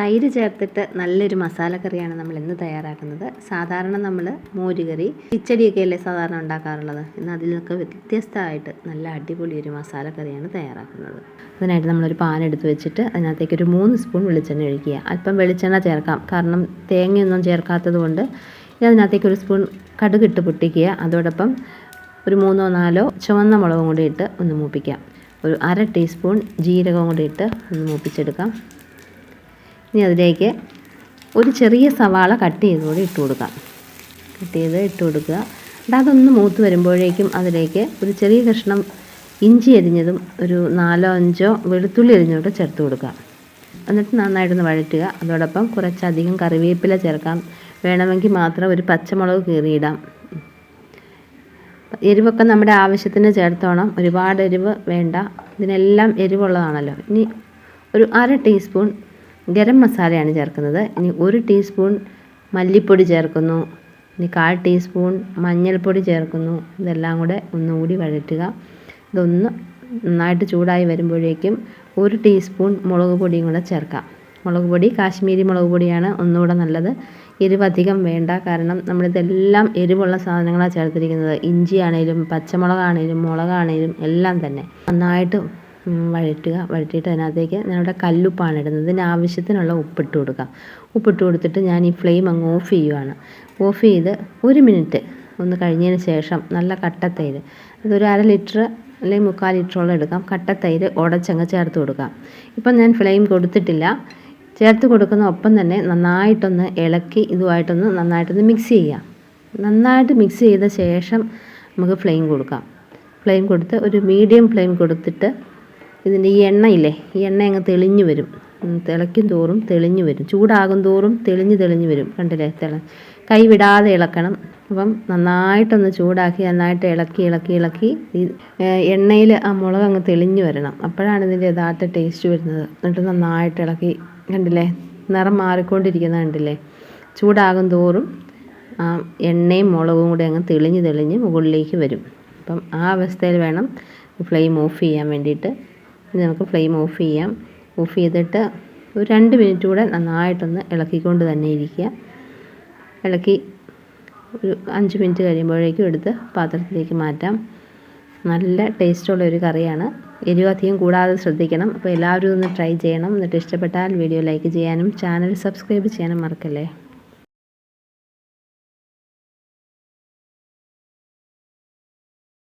തൈര് ചേർത്തിട്ട് നല്ലൊരു മസാല കറിയാണ് നമ്മൾ ഇന്ന് തയ്യാറാക്കുന്നത്. സാധാരണ നമ്മൾ മോരുകറി കിച്ചടിയൊക്കെ അല്ലേ സാധാരണ ഉണ്ടാക്കാറുള്ളത്? ഇന്ന് അതിലൊക്കെ വ്യത്യസ്തമായിട്ട് നല്ല അടിപൊളി ഒരു മസാല കറിയാണ് തയ്യാറാക്കുന്നത്. അതിനായിട്ട് നമ്മളൊരു പാൻ എടുത്ത് വെച്ചിട്ട് അതിനകത്തേക്ക് ഒരു മൂന്ന് സ്പൂൺ വെളിച്ചെണ്ണ ഒഴിക്കുക. അല്പം വെളിച്ചെണ്ണ ചേർക്കാം. കാരണം തേങ്ങയൊന്നും ചേർക്കാത്തത് കൊണ്ട് അതിനകത്തേക്ക് ഒരു സ്പൂൺ കടുകിട്ട് പൊട്ടിക്കുക. അതോടൊപ്പം ഒരു മൂന്നോ നാലോ ചുവന്ന മുളകും കൂടി ഇട്ട് ഒന്ന് മൂപ്പിക്കാം. ഒരു അര ടീസ്പൂൺ ജീരകം കൂടി ഇട്ട് ഒന്ന് മൂപ്പിച്ചെടുക്കാം. ഇനി അതിലേക്ക് ഒരു ചെറിയ സവാള കട്ട് ചെയ്ത് കൂടി ഇട്ട് കൊടുക്കുക കട്ട് ചെയ്ത് ഇട്ട് കൊടുക്കുക. എന്നിട്ട് അതൊന്ന് മൂത്ത് വരുമ്പോഴേക്കും അതിലേക്ക് ഒരു ചെറിയ കഷ്ണം ഇഞ്ചി അരിഞ്ഞതും ഒരു നാലോ അഞ്ചോ വെളുത്തുള്ളി അരിഞ്ഞോട്ട് ചേർത്ത് കൊടുക്കുക. എന്നിട്ട് നന്നായിട്ടൊന്ന് വഴറ്റുക. അതോടൊപ്പം കുറച്ചധികം കറിവേപ്പില ചേർക്കാം. വേണമെങ്കിൽ മാത്രം ഒരു പച്ചമുളക് കീറിയിടാം. എരിവൊക്കെ നമ്മുടെ ആവശ്യത്തിന് ചേർത്തോണം. ഒരുപാട് എരിവ് വേണ്ട. ഇതിനെല്ലാം എരിവുള്ളതാണല്ലോ. ഇനി ഒരു അര ടീസ്പൂൺ ഗരം മസാലയാണ് ചേർക്കുന്നത്. ഇനി ഒരു ടീസ്പൂൺ മല്ലിപ്പൊടി ചേർക്കുന്നു. ഇനി കാൽ ടീസ്പൂൺ മഞ്ഞൾപ്പൊടി ചേർക്കുന്നു. ഇതെല്ലാം കൂടെ ഒന്നുകൂടി വഴറ്റുക. ഇതൊന്ന് നന്നായിട്ട് ചൂടായി വരുമ്പോഴേക്കും ഒരു ടീസ്പൂൺ മുളക് പൊടിയും കൂടെ ചേർക്കാം. മുളക് പൊടി കാശ്മീരി മുളക് പൊടിയാണ് ഒന്നുകൂടെ നല്ലത്. എരിവ് അധികം വേണ്ട. കാരണം നമ്മളിതെല്ലാം എരിവുള്ള സാധനങ്ങളാണ് ചേർത്തിരിക്കുന്നത്. ഇഞ്ചിയാണേലും പച്ചമുളകാണേലും മുളകാണേലും എല്ലാം തന്നെ. നന്നായിട്ട് വഴറ്റുക. വഴറ്റിയിട്ട് അതിനകത്തേക്ക് ഞാനിവിടെ കല്ലുപ്പാണ് ഇടുന്നത്. ഇതിന് ആവശ്യത്തിനുള്ള ഉപ്പിട്ട് കൊടുക്കുക ഉപ്പിട്ട് കൊടുത്തിട്ട് ഞാൻ ഈ ഫ്ലെയിം അങ്ങ് ഓഫ് ചെയ്യുവാണ്. ഓഫ് ചെയ്ത് ഒരു മിനിറ്റ് ഒന്ന് കഴിഞ്ഞതിന് ശേഷം നല്ല കട്ടത്തൈര് അതൊരു അര ലിറ്റർ അല്ലെങ്കിൽ മുക്കാൽ ലിറ്ററോളം എടുക്കാം. കട്ടത്തൈര് ഉടച്ചങ്ങ് ചേർത്ത് കൊടുക്കാം. ഇപ്പം ഞാൻ ഫ്ലെയിം കൊടുത്തിട്ടില്ല. ചേർത്ത് കൊടുക്കുന്ന ഒപ്പം തന്നെ നന്നായിട്ടൊന്ന് ഇളക്കി ഇതുമായിട്ടൊന്ന് നന്നായിട്ടൊന്ന് മിക്സ് ചെയ്യാം. നന്നായിട്ട് മിക്സ് ചെയ്ത ശേഷം നമുക്ക് ഫ്ലെയിം കൊടുക്കാം. ഫ്ലെയിം കൊടുത്ത് ഒരു മീഡിയം ഫ്ലെയിം കൊടുത്തിട്ട് ഇതിന്റെ ഈ എണ്ണയില്ലേ ഈ എണ്ണ അങ്ങ് തെളിഞ്ഞു വരും. തിളയ്ക്കും തോറും തെളിഞ്ഞു വരും. ചൂടാകും തോറും തെളിഞ്ഞ് തെളിഞ്ഞ് വരും. കണ്ടില്ലേ? തിള കൈ വിടാതെ ഇളക്കണം. അപ്പം നന്നായിട്ടൊന്ന് ചൂടാക്കി നന്നായിട്ട് ഇളക്കി ഇളക്കി ഇളക്കി ഈ എണ്ണയിൽ ആ മുളക് അങ്ങ് തെളിഞ്ഞു വരണം. അപ്പോഴാണ് ഇതിന്റെ യഥാർത്ഥ ടേസ്റ്റ് വരുന്നത്. എന്നിട്ട് നന്നായിട്ട് ഇളക്കി കണ്ടില്ലേ? നിറം മാറിക്കൊണ്ടിരിക്കുന്നത് കണ്ടില്ലേ? ചൂടാകും തോറും ആ എണ്ണയും മുളകും കൂടി അങ്ങ് തെളിഞ്ഞ് തെളിഞ്ഞ് മുകളിലേക്ക് വരും. അപ്പം ആ അവസ്ഥയിൽ വേണം ഫ്ലെയിം ഓഫ് ചെയ്യാൻ വേണ്ടിയിട്ട് ഇനി നമുക്ക് ഫ്ലെയിം ഓഫ് ചെയ്യാം. ഓഫ് ചെയ്തിട്ട് ഒരു രണ്ട് മിനിറ്റ് കൂടെ നന്നായിട്ടൊന്ന് ഇളക്കിക്കൊണ്ട് തന്നെ ഇരിക്കുക. ഇളക്കി ഒരു അഞ്ച് മിനിറ്റ് കഴിയുമ്പോഴേക്കും എടുത്ത് പാത്രത്തിലേക്ക് മാറ്റാം. നല്ല ടേസ്റ്റുള്ള ഒരു കറിയാണ്. എരിവ് അധികം കൂടാതെ ശ്രദ്ധിക്കണം. അപ്പോൾ എല്ലാവരും ഒന്ന് ട്രൈ ചെയ്യണം. എന്നിട്ട് ഇഷ്ടപ്പെട്ടാൽ വീഡിയോ ലൈക്ക് ചെയ്യാനും ചാനൽ സബ്സ്ക്രൈബ് ചെയ്യാനും മറക്കല്ലേ?